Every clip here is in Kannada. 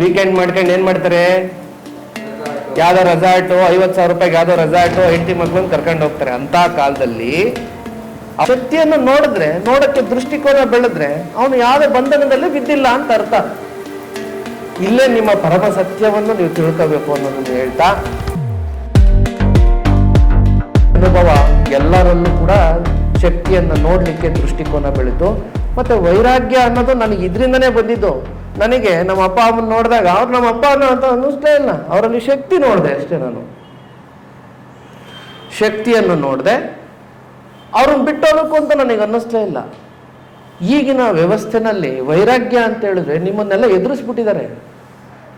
ವೀಕೆಂಡ್ ಮಾಡ್ಕೊಂಡು ಏನ್ ಮಾಡ್ತಾರೆ? ಯಾವ್ದೋ ರೆಸಾರ್ಟು ಐವತ್ತು ಸಾವಿರ ರೂಪಾಯಿಗೆ ಯಾವ್ದೋ ರೆಸಾರ್ಟ್ ಹೆಂಡತಿ ಮಕ್ಳನ್ನ ಕರ್ಕೊಂಡು ಹೋಗ್ತಾರೆ. ಅಂತ ಕಾಲದಲ್ಲಿ ಆ ಶಕ್ತಿಯನ್ನು ನೋಡಿದ್ರೆ ನೋಡಕ್ಕೆ ದೃಷ್ಟಿಕೋನ ಬೆಳೆದ್ರೆ ಅವನು ಯಾವುದೇ ಬಂಧನದಲ್ಲಿ ಬಿದ್ದಿಲ್ಲ ಅಂತ ಅರ್ಥ. ಇಲ್ಲೇ ನಿಮ್ಮ ಪರಮ ಸತ್ಯವನ್ನು ನೀವು ತಿಳ್ಕೋಬೇಕು ಅನ್ನೋದನ್ನು ಹೇಳ್ತಾ ಅನುಭವ ಎಲ್ಲರಲ್ಲೂ ಕೂಡ ಶಕ್ತಿಯನ್ನು ನೋಡಲಿಕ್ಕೆ ದೃಷ್ಟಿಕೋನ ಬೆಳೀತು ಮತ್ತೆ ವೈರಾಗ್ಯ ಅನ್ನೋದು ನನಗೆ ಇದರಿಂದನೇ ಬಂದಿದ್ದು. ನನಗೆ ನಮ್ಮ ಅಪ್ಪ ಅಮ್ಮನ ನೋಡಿದಾಗ ಅವ್ರು ನಮ್ಮ ಅಪ್ಪ ಅನ್ನೋ ಅಂತ ಅನ್ನಿಸ್ಲೇ ಇಲ್ಲ. ಅವರಲ್ಲಿ ಶಕ್ತಿ ನೋಡಿದೆ ಅಷ್ಟೇ ನಾನು. ಶಕ್ತಿಯನ್ನು ನೋಡಿದೆ. ಅವ್ರನ್ನ ಬಿಟ್ಟೋದಕ್ಕೂ ಅಂತ ನನಗೆ ಅನ್ನಿಸ್ಲೇ ಇಲ್ಲ. ಈಗಿನ ವ್ಯವಸ್ಥೆನಲ್ಲಿ ವೈರಾಗ್ಯ ಅಂತ ಹೇಳಿದ್ರೆ ನಿಮ್ಮನ್ನೆಲ್ಲ ಎದುರಿಸ್ಬಿಟ್ಟಿದ್ದಾರೆ.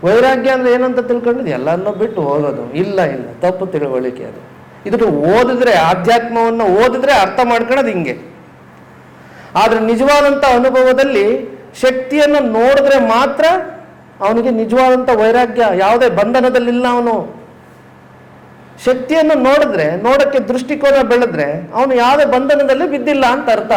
ವೈರಾಗ್ಯ ಅಂದ್ರೆ ಏನಂತ ತಿಳ್ಕೊಂಡಿದ್ದು ಎಲ್ಲರನ್ನೂ ಬಿಟ್ಟು ಹೋಗೋದು. ಇಲ್ಲ ಇಲ್ಲ. ತಪ್ಪು ತಿಳುವಳಿಕೆ ಅದು. ಇದನ್ನು ಓದಿದ್ರೆ, ಆಧ್ಯಾತ್ಮವನ್ನು ಓದಿದ್ರೆ ಅರ್ಥ ಮಾಡ್ಕೊಳ್ಳೋದು ಹಿಂಗೆ. ಆದ್ರೆ ನಿಜವಾದಂಥ ಅನುಭವದಲ್ಲಿ ಶಕ್ತಿಯನ್ನು ನೋಡಿದ್ರೆ ಮಾತ್ರ ಅವನಿಗೆ ನಿಜವಾದಂಥ ವೈರಾಗ್ಯ, ಯಾವುದೇ ಬಂಧನದಲ್ಲಿಲ್ಲ ಅವನು. ಶಕ್ತಿಯನ್ನು ನೋಡಿದ್ರೆ, ನೋಡಕ್ಕೆ ದೃಷ್ಟಿಕೋನ ಬೆಳೆದ್ರೆ ಅವನು ಯಾವುದೇ ಬಂಧನದಲ್ಲಿ ಬಿದ್ದಿಲ್ಲ ಅಂತ ಅರ್ಥ.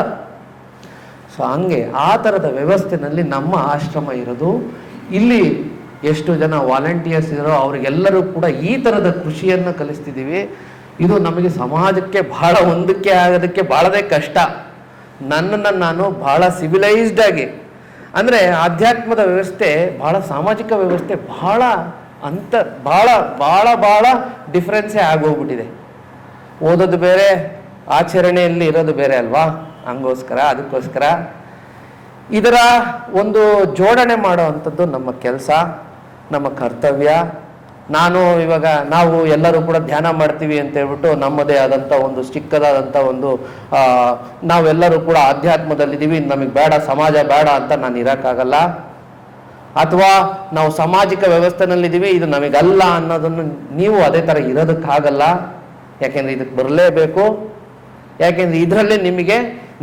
ಸೊ ಹಂಗೆ ಆ ಥರದ ವ್ಯವಸ್ಥೆನಲ್ಲಿ ನಮ್ಮ ಆಶ್ರಮ ಇರೋದು. ಇಲ್ಲಿ ಎಷ್ಟು ಜನ ವಾಲಂಟಿಯರ್ಸ್ ಇರೋ ಅವರಿಗೆಲ್ಲರೂ ಕೂಡ ಈ ಥರದ ಕೃಷಿಯನ್ನು ಕಲಿಸ್ತಿದ್ದೀವಿ. ಇದು ನಮಗೆ ಸಮಾಜಕ್ಕೆ ಬಹಳ ಹೊಂದಕ್ಕೆ ಆಗೋದಕ್ಕೆ ಬಹಳದೇ ಕಷ್ಟ. ನನ್ನನ್ನು ನಾನು ಬಹಳ ಸಿವಿಲೈಸ್ಡ್ ಆಗಿ ಅಂದರೆ ಆಧ್ಯಾತ್ಮದ ವ್ಯವಸ್ಥೆ ಬಹಳ ಸಾಮಾಜಿಕ ವ್ಯವಸ್ಥೆ ಬಹಳ ಅಂತ ಭಾಳ ಭಾಳ ಭಾಳ ಡಿಫ್ರೆನ್ಸೇ ಆಗೋಗ್ಬಿಟ್ಟಿದೆ. ಓದೋದು ಬೇರೆ, ಆಚರಣೆಯಲ್ಲಿ ಇರೋದು ಬೇರೆ ಅಲ್ವಾ? ಹಂಗೋಸ್ಕರ, ಅದಕ್ಕೋಸ್ಕರ. ಇದರ ಒಂದು ಜೋಡಣೆ ಮಾಡೋ ಅಂಥದ್ದು ನಮ್ಮ ಕೆಲಸ, ನಮ್ಮ ಕರ್ತವ್ಯ. ನಾನು ಇವಾಗ ನಾವು ಎಲ್ಲರೂ ಕೂಡ ಧ್ಯಾನ ಮಾಡ್ತೀವಿ ಅಂತ ಹೇಳ್ಬಿಟ್ಟು ನಮ್ಮದೇ ಆದಂಥ ಒಂದು ಚಿಕ್ಕದಾದಂಥ ಒಂದು ನಾವೆಲ್ಲರೂ ಕೂಡ ಆಧ್ಯಾತ್ಮದಲ್ಲಿದ್ದೀವಿ. ನಮಗೆ ಬೇಡ, ಸಮಾಜ ಬೇಡ ಅಂತ ನಾನು ಇರೋಕ್ಕಾಗಲ್ಲ. ಅಥವಾ ನಾವು ಸಾಮಾಜಿಕ ವ್ಯವಸ್ಥೆನಲ್ಲಿದ್ದೀವಿ, ಇದು ನಮಗಲ್ಲ ಅನ್ನೋದನ್ನು ನೀವು ಅದೇ ಥರ ಇರೋದಕ್ಕಾಗಲ್ಲ. ಯಾಕೆಂದ್ರೆ ಇದಕ್ಕೆ ಬರಲೇಬೇಕು. ಯಾಕೆಂದ್ರೆ ಇದರಲ್ಲೇ ನಿಮಗೆ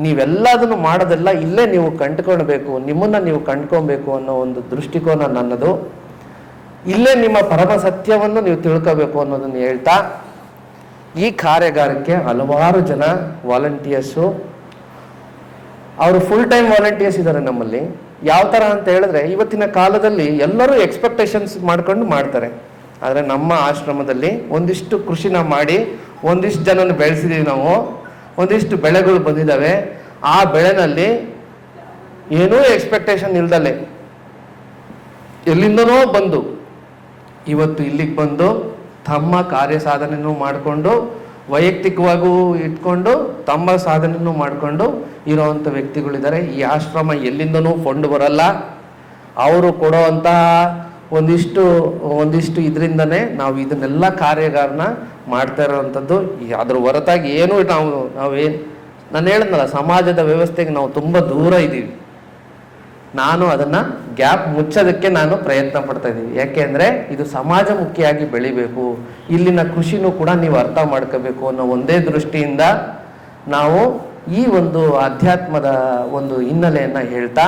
ನೀವೆಲ್ಲದನ್ನು ಮಾಡೋದೆಲ್ಲ ಇಲ್ಲೇ ನೀವು ಕಂಡ್ಕೊಳ್ಬೇಕು, ನಿಮ್ಮನ್ನ ನೀವು ಕಂಡ್ಕೊಬೇಕು ಅನ್ನೋ ಒಂದು ದೃಷ್ಟಿಕೋನ ನನ್ನದು. ಇಲ್ಲೇ ನಿಮ್ಮ ಪರಮ ಸತ್ಯವನ್ನು ನೀವು ತಿಳ್ಕೋಬೇಕು ಅನ್ನೋದನ್ನು ಹೇಳ್ತಾ, ಈ ಕಾರ್ಯಾಗಾರಕ್ಕೆ ಹಲವಾರು ಜನ ವಾಲಂಟಿಯರ್ಸು ಅವರು ಫುಲ್ ಟೈಮ್ ವಾಲಂಟಿಯರ್ಸ್ ಇದ್ದಾರೆ ನಮ್ಮಲ್ಲಿ. ಯಾವ ಥರ ಅಂತ ಹೇಳಿದ್ರೆ, ಇವತ್ತಿನ ಕಾಲದಲ್ಲಿ ಎಲ್ಲರೂ ಎಕ್ಸ್ಪೆಕ್ಟೇಷನ್ಸ್ ಮಾಡ್ಕೊಂಡು ಮಾಡ್ತಾರೆ. ಆದರೆ ನಮ್ಮ ಆಶ್ರಮದಲ್ಲಿ ಒಂದಿಷ್ಟು ಕೃಷಿನ ಮಾಡಿ, ಒಂದಿಷ್ಟು ಜನನ ಬೆಳೆಸಿದೀವಿ ನಾವು, ಒಂದಿಷ್ಟು ಬೆಳೆಗಳು ಬಂದಿದ್ದಾವೆ ಆ ಬೆಳೆನಲ್ಲಿ ಏನೂ ಎಕ್ಸ್ಪೆಕ್ಟೇಷನ್ ಇಲ್ದಲೆ, ಎಲ್ಲಿಂದನೋ ಬಂದು ಇವತ್ತು ಇಲ್ಲಿಗೆ ಬಂದು ತಮ್ಮ ಕಾರ್ಯ ಸಾಧನೆಯೂ ಮಾಡಿಕೊಂಡು, ವೈಯಕ್ತಿಕವಾಗೂ ಇಟ್ಕೊಂಡು, ತಮ್ಮ ಸಾಧನೆಯೂ ಮಾಡಿಕೊಂಡು ಇರೋವಂಥ ವ್ಯಕ್ತಿಗಳಿದ್ದಾರೆ. ಈ ಆಶ್ರಮ ಎಲ್ಲಿಂದನೂ ಫಂಡ್ ಬರಲ್ಲ. ಅವರು ಕೊಡೋವಂತಹ ಒಂದಿಷ್ಟು ಒಂದಿಷ್ಟು ಇದರಿಂದನೇ ನಾವು ಇದನ್ನೆಲ್ಲ ಕಾರ್ಯಗಾರನ ಮಾಡ್ತಾ ಇರೋವಂಥದ್ದು ಅದ್ರ ಹೊರತಾಗಿ ಏನು ನಾವು, ನಾವೇನು, ನಾನು ಹೇಳಿದ್ನಲ್ಲ ಸಮಾಜದ ವ್ಯವಸ್ಥೆಗೆ ನಾವು ತುಂಬ ದೂರ ಇದ್ದೀವಿ ನಾನು ಅದನ್ನ ಗ್ಯಾಪ್ ಮುಚ್ಚೋದಕ್ಕೆ ನಾನು ಪ್ರಯತ್ನ ಪಡ್ತಾ ಇದ್ದೀನಿ. ಯಾಕೆಂದ್ರೆ ಇದು ಸಮಾಜಮುಖಿಯಾಗಿ ಬೆಳಿಬೇಕು. ಇಲ್ಲಿನ ಕೃಷಿನೂ ಕೂಡ ನೀವು ಅರ್ಥ ಮಾಡ್ಕೋಬೇಕು ಅನ್ನೋ ಒಂದೇ ದೃಷ್ಟಿಯಿಂದ ನಾವು ಈ ಒಂದು ಅಧ್ಯಾತ್ಮದ ಒಂದು ಹಿನ್ನೆಲೆಯನ್ನ ಹೇಳ್ತಾ,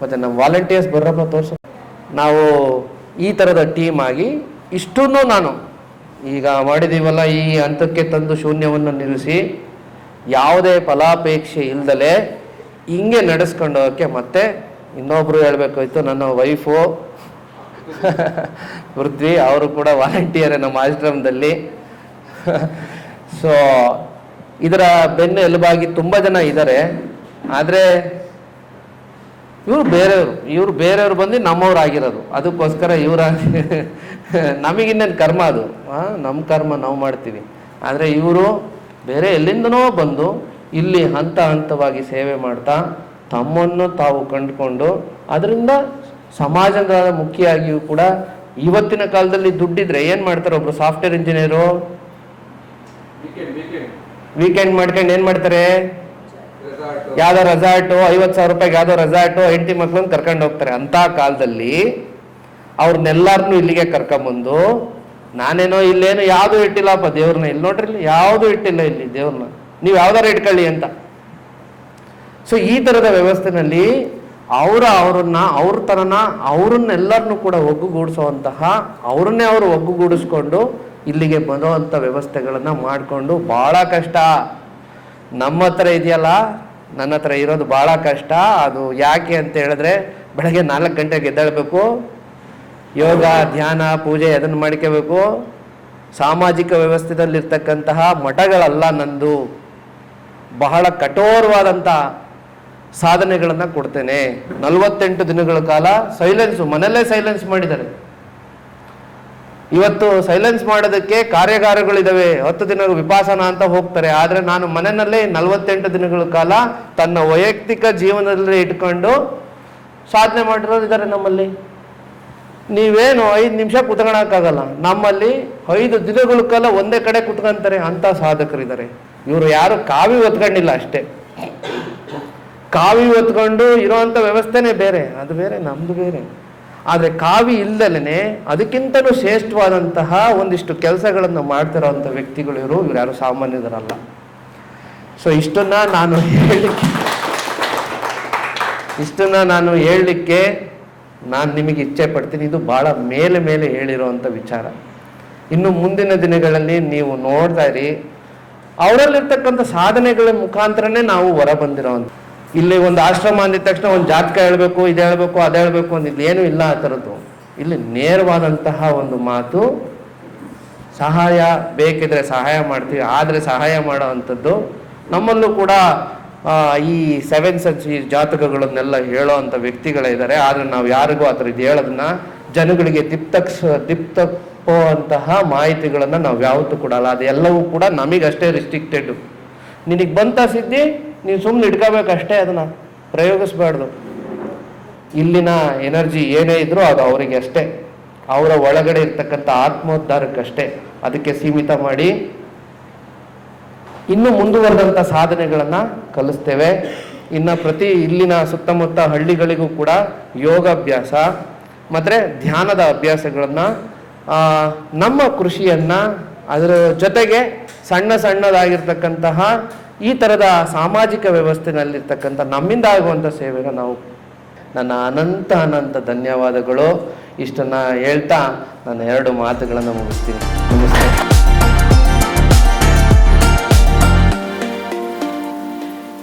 ಮತ್ತೆ ನಮ್ಮ ವಾಲಂಟಿಯರ್ಸ್ ಬರ್ರಪ್ಪ ತೋರ್ಸು. ನಾವು ಈ ಥರದ ಟೀಮ್ ಆಗಿ ಇಷ್ಟನ್ನು ನಾನು ಈಗ ಮಾಡಿದೀವಲ್ಲ ಈ ಹಂತಕ್ಕೆ ತಂದು ಶೂನ್ಯವನ್ನು ನಿಲ್ಲಿಸಿ, ಯಾವುದೇ ಫಲಾಪೇಕ್ಷೆ ಇಲ್ದಲೆ ಹಿಂಗೆ ನಡೆಸ್ಕೊಂಡು ಮತ್ತೆ ಇನ್ನೊಬ್ರು ಹೇಳ್ಬೇಕಾಯ್ತು, ನನ್ನ ವೈಫು. ಪೃಥ್ವಿ, ಅವರು ಕೂಡ ವಾಲಂಟಿಯರ್ ನಮ್ಮ ಆಶ್ರಮದಲ್ಲಿ. ಸೊ ಇದರ ಬೆನ್ನು ಎಲುಬಾಗಿ ತುಂಬ ಜನ ಇದ್ದಾರೆ. ಆದರೆ, ಇವರು ಬೇರೆಯವರು. ಇವರು ಬೇರೆಯವರು ಬಂದು ನಮ್ಮವ್ರು ಆಗಿರೋದು ಅದಕ್ಕೋಸ್ಕರ ಇವರ ನಮಗಿನ್ನೇನು ಕರ್ಮ ಅದು? ನಮ್ಮ ಕರ್ಮ ನಾವು ಮಾಡ್ತೀವಿ. ಆದರೆ ಇವರು ಬೇರೆ ಎಲ್ಲಿಂದನೋ ಬಂದು ಇಲ್ಲಿ ಹಂತ ಹಂತವಾಗಿ ಸೇವೆ ಮಾಡ್ತಾ ತಮ್ಮನ್ನು ತಾವು ಕಂಡುಕೊಂಡು ಅದರಿಂದ ಸಮಾಜದ ಮುಖ್ಯವಾಗಿಯೂ ಕೂಡ ಇವತ್ತಿನ ಕಾಲದಲ್ಲಿ ದುಡ್ಡಿದ್ರೆ ಏನು ಮಾಡ್ತಾರೆ ಒಬ್ರು ಸಾಫ್ಟ್ವೇರ್ ಇಂಜಿನಿಯರು ವೀಕೆಂಡ್ ಮಾಡ್ಕೊಂಡು ಏನು ಮಾಡ್ತಾರೆ? ಯಾವ್ದೋ ರೆಸಾರ್ಟು ಐವತ್ತು ಸಾವಿರ ರೂಪಾಯಿಗೆ ಯಾವ್ದೋ ರೆಸಾರ್ಟ್ ಹೆಂಡತಿ ಮಕ್ಳನ್ನ ಕರ್ಕೊಂಡು ಹೋಗ್ತಾರೆ. ಅಂತ ಕಾಲದಲ್ಲಿ ಅವ್ರನ್ನೆಲ್ಲಾರನ್ನೂ ಇಲ್ಲಿಗೆ ಕರ್ಕೊಂಬಂದು ನಾನೇನೋ ಇಲ್ಲೇನೋ ಯಾವುದು ಇಟ್ಟಿಲ್ಲಪ್ಪ ದೇವ್ರನ್ನ. ಇಲ್ಲಿ ನೋಡ್ರಿ ಇಲ್ಲಿ ಯಾವುದು ಇಟ್ಟಿಲ್ಲ ಇಲ್ಲಿ ದೇವ್ರನ್ನ. ನೀವು ಯಾವ್ದಾರು ಇಟ್ಕೊಳ್ಳಿ ಅಂತ. ಸೊ ಈ ಥರದ ವ್ಯವಸ್ಥೆನಲ್ಲಿ ಅವರ ಅವರನ್ನ, ಅವ್ರ ತರನ ಅವ್ರನ್ನೆಲ್ಲರನ್ನೂ ಕೂಡ ಒಗ್ಗುಗೂಡಿಸುವಂತಹ, ಅವ್ರನ್ನೇ ಅವರು ಒಗ್ಗುಗೂಡಿಸ್ಕೊಂಡು ಇಲ್ಲಿಗೆ ಬರುವಂಥ ವ್ಯವಸ್ಥೆಗಳನ್ನು ಮಾಡಿಕೊಂಡು ಭಾಳ ಕಷ್ಟ. ನಮ್ಮ ಹತ್ರ ಇದೆಯಲ್ಲ, ನನ್ನ ಹತ್ರ ಇರೋದು ಭಾಳ ಕಷ್ಟ. ಅದು ಯಾಕೆ ಅಂತ ಹೇಳಿದ್ರೆ, ಬೆಳಗ್ಗೆ ನಾಲ್ಕು ಗಂಟೆಗೆ ಎದ್ದೇಳಬೇಕು. ಯೋಗ, ಧ್ಯಾನ, ಪೂಜೆ ಅದನ್ನು ಮಾಡ್ಕೋಬೇಕು. ಸಾಮಾಜಿಕ ವ್ಯವಸ್ಥೆದಲ್ಲಿರ್ತಕ್ಕಂತಹ ಮಠಗಳಲ್ಲ ನಂದು. ಬಹಳ ಕಠೋರವಾದಂಥ ಸಾಧನೆಗಳನ್ನು ಕೊಡ್ತೇನೆ. ನಲವತ್ತೆಂಟು ದಿನಗಳ ಕಾಲ ಸೈಲೆನ್ಸು ಮನೆಯಲ್ಲೇ ಸೈಲೆನ್ಸ್ ಮಾಡಿದ್ದಾರೆ. ಇವತ್ತು ಸೈಲೆನ್ಸ್ ಮಾಡೋದಕ್ಕೆ ಕಾರ್ಯಾಗಾರಗಳಿದಾವೆ. ಹತ್ತು ದಿನ ವಿಪಾಸನ ಅಂತ ಹೋಗ್ತಾರೆ. ಆದರೆ ನಾನು ಮನೆಯಲ್ಲೇ ನಲವತ್ತೆಂಟು ದಿನಗಳ ಕಾಲ ತನ್ನ ವೈಯಕ್ತಿಕ ಜೀವನದಲ್ಲಿ ಇಟ್ಕೊಂಡು ಸಾಧನೆ ಮಾಡಿರೋರು ಇದ್ದಾರೆ ನಮ್ಮಲ್ಲಿ. ನೀವೇನು ಐದು ನಿಮಿಷ ಕುತ್ಕೊಳಕ್ಕಾಗಲ್ಲ. ನಮ್ಮಲ್ಲಿ ಐದು ದಿನಗಳ ಕಾಲ ಒಂದೇ ಕಡೆ ಕುತ್ಕೊಂತಾರೆ. ಅಂತ ಸಾಧಕರಿದ್ದಾರೆ. ಇವರು ಯಾರು ಕಾವಿ ಒತ್ಕೊಂಡಿಲ್ಲ ಅಷ್ಟೇ. ಕಾವಿ ಹೊತ್ಕೊಂಡು ಇರೋವಂಥ ವ್ಯವಸ್ಥೆನೇ ಬೇರೆ, ಅದು ಬೇರೆ, ನಮ್ದು ಬೇರೆ. ಆದರೆ ಕಾವಿ ಇಲ್ದಲೇ ಅದಕ್ಕಿಂತಲೂ ಶ್ರೇಷ್ಠವಾದಂತಹ ಒಂದಿಷ್ಟು ಕೆಲಸಗಳನ್ನು ಮಾಡ್ತಿರೋವಂಥ ವ್ಯಕ್ತಿಗಳು ಇವರು, ಇವ್ರು ಯಾರು ಸಾಮಾನ್ಯದರಲ್ಲ. ಸೊ ಇಷ್ಟನ್ನ ನಾನು ಹೇಳಲಿಕ್ಕೆ, ಇಷ್ಟನ್ನ ನಾನು ಹೇಳಲಿಕ್ಕೆ ನಾನು ನಿಮಗೆ ಇಚ್ಛೆ ಪಡ್ತೀನಿ. ಇದು ಭಾಳ ಮೇಲೆ ಮೇಲೆ ಹೇಳಿರುವಂಥ ವಿಚಾರ. ಇನ್ನು ಮುಂದಿನ ದಿನಗಳಲ್ಲಿ ನೀವು ನೋಡ್ತಾ ಇರಿ. ಅವರಲ್ಲಿರ್ತಕ್ಕಂಥ ಸಾಧನೆಗಳ ಮುಖಾಂತರನೇ ನಾವು ಹೊರ ಬಂದಿರೋವಂಥ ಇಲ್ಲಿ ಒಂದು ಆಶ್ರಮ ಅಂದಿದ ತಕ್ಷಣ ಒಂದು ಜಾತಕ ಹೇಳಬೇಕು, ಇದು ಹೇಳಬೇಕು, ಅದು ಹೇಳಬೇಕು ಅಂದಿಲ್ಲ ಏನೂ ಇಲ್ಲ ಆ ಥರದ್ದು. ಇಲ್ಲಿ ನೇರವಾದಂತಹ ಒಂದು ಮಾತು, ಸಹಾಯ ಬೇಕಿದ್ರೆ ಸಹಾಯ ಮಾಡ್ತೀವಿ, ಆದರೆ ಸಹಾಯ ಮಾಡೋ ಅಂಥದ್ದು. ನಮ್ಮಲ್ಲೂ ಕೂಡ ಈ ಸೆವೆನ್ ಸೆನ್ಸ್ ಈ ಜಾತಕಗಳನ್ನೆಲ್ಲ ಹೇಳೋ ಅಂಥ ವ್ಯಕ್ತಿಗಳಿದ್ದಾರೆ ಆದರೆ ನಾವು ಯಾರಿಗೂ ಆ ಥರ ಇದು ಹೇಳೋದನ್ನ ಜನಗಳಿಗೆ ದಿಪ್ತಕ್ಸ್ ದಿಪ್ತಪ್ಪೋ ಅಂತಹ ಮಾಹಿತಿಗಳನ್ನು ನಾವು ಯಾವತ್ತೂ ಕೊಡಲ್ಲ. ಅದೆಲ್ಲವೂ ಕೂಡ ನಮಗಷ್ಟೇ ರಿಸ್ಟ್ರಿಕ್ಟೆಡ್ ನಿನಗೆ ಬಂತ ಸಿದ್ಧಿ? ನೀವು ಸುಮ್ಮನೆ ಇಟ್ಕೋಬೇಕಷ್ಟೇ ಅದನ್ನ ಪ್ರಯೋಗಿಸ್ಬಾರ್ದು. ಇಲ್ಲಿನ ಎನರ್ಜಿ ಏನೇ ಇದ್ರೂ ಅದು ಅವರಿಗೆ ಅಷ್ಟೇ. ಅವರ ಒಳಗಡೆ ಇರ್ತಕ್ಕಂಥ ಆತ್ಮೋದ್ಧಾರಕ್ಕಷ್ಟೇ. ಅದಕ್ಕೆ ಸೀಮಿತ ಮಾಡಿ ಇನ್ನು ಮುಂದುವರೆದಂಥ ಸಾಧನೆಗಳನ್ನು ಕಲಿಸ್ತೇವೆ. ಇನ್ನು ಪ್ರತಿ ಇಲ್ಲಿನ ಸುತ್ತಮುತ್ತ ಹಳ್ಳಿಗಳಿಗೂ ಕೂಡ ಯೋಗಾಭ್ಯಾಸ ಮತ್ತು ಧ್ಯಾನದ ಅಭ್ಯಾಸಗಳನ್ನು ನಮ್ಮ ಕೃಷಿಯನ್ನು ಅದರ ಜೊತೆಗೆ ಸಣ್ಣ ಸಣ್ಣದಾಗಿರ್ತಕ್ಕಂತಹ ಈ ಥರದ ಸಾಮಾಜಿಕ ವ್ಯವಸ್ಥೆನಲ್ಲಿರ್ತಕ್ಕಂಥ ನಮ್ಮಿಂದ ಆಗುವಂಥ ಸೇವೆನ ನಾವು ನನ್ನ ಅನಂತ ಅನಂತ ಧನ್ಯವಾದಗಳು. ಇಷ್ಟನ್ನು ಹೇಳ್ತಾ ನನ್ನ ಎರಡು ಮಾತುಗಳನ್ನು ಮುಗಿಸ್ತೀನಿ. ನಮಸ್ತೆ.